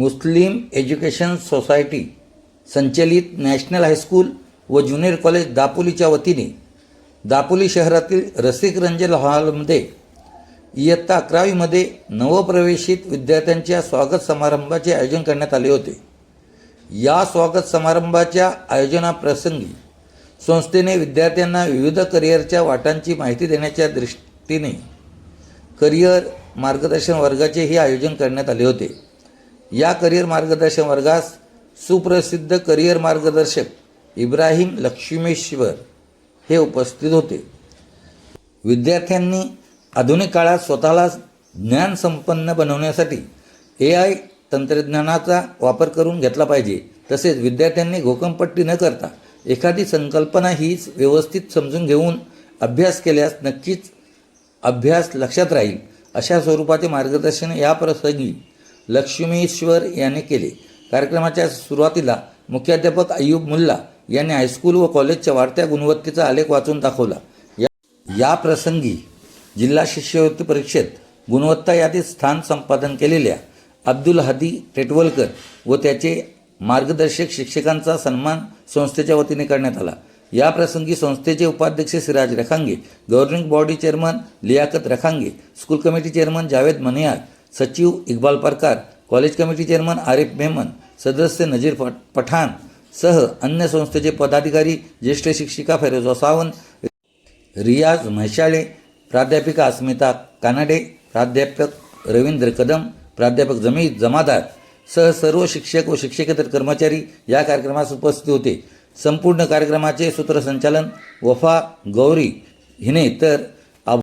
मुस्लिम education society संचलित national high school व junior college दापोलीच्या वतीने दापोली शहरातील रसिक रंजन हॉलमध्ये इयत्ता अकरावीमध्ये नवप्रवेशित विद्यार्थ्यांच्या स्वागत समारंभाचे आयोजन करण्यात आले होते. या स्वागत समारंभाच्या आयोजनाप्रसंगी संस्थेने विद्यार्थ्यांना विविध करिअरच्या वाटांची माहिती देण्याच्या दृष्टीने करिअर मार्गदर्शन वर्गाचेही आयोजन करण्यात आले होते. या करिअर मार्गदर्शन वर्गास सुप्रसिद्ध करिअर मार्गदर्शक इब्राहिम लक्ष्मेश्वर हे उपस्थित होते. विद्यार्थ्यांनी आधुनिक काळात स्वतःला ज्ञानसंपन्न बनवण्यासाठी ए आय तंत्रज्ञानाचा वापर करून घेतला पाहिजे. तसेच विद्यार्थ्यांनी घोकंपट्टी न करता एखादी संकल्पना हीच व्यवस्थित समजून घेऊन अभ्यास केल्यास नक्कीच अभ्यास लक्षात राहील. अशा स्वरूपाचे मार्गदर्शन या प्रसंगी लक्ष्मीश्वर यांनी केले. कार्यक्रमाच्या सुरुवातीला मुख्याध्यापक अय्यूब मुल्ला यांनी हायस्कूल व कॉलेजच्या वाढत्या गुणवत्तेचा आलेख वाचून दाखवला. या या प्रसंगी जिल्हा शिष्यवृत्ती परीक्षेत गुणवत्ता यादीत स्थान संपादन केलेल्या अब्दुल हदी टेटवलकर व त्याचे मार्गदर्शक शिक्षकांचा सन्मान संस्थेच्या वतीने करण्यात आला. या प्रसंगी संस्थेचे उपाध्यक्ष Siraj Rakhange governing body chairman Liyakat Rakhange school committee chairman Javed Maniyar सचिव Iqbal Parkar college committee chairman Arif Memon सदस्य नजीर प- पठाण सह अन्य संस्थेचे पदाधिकारी ज्येष्ठ शिक्षिका फेरोजा सावंत रियाज म्हैशाळे प्राध्यापिका अस्मिता कानडे प्राध्यापक रवींद्र कदम प्राध्यापक जमी जमादार सह सर्व शिक्षक व शिक्षकेतर कर्मचारी या कार्यक्रमास उपस्थित होते. संपूर्ण कार्यक्रमाचे सूत्रसंचालन वफा गौरी हिने तर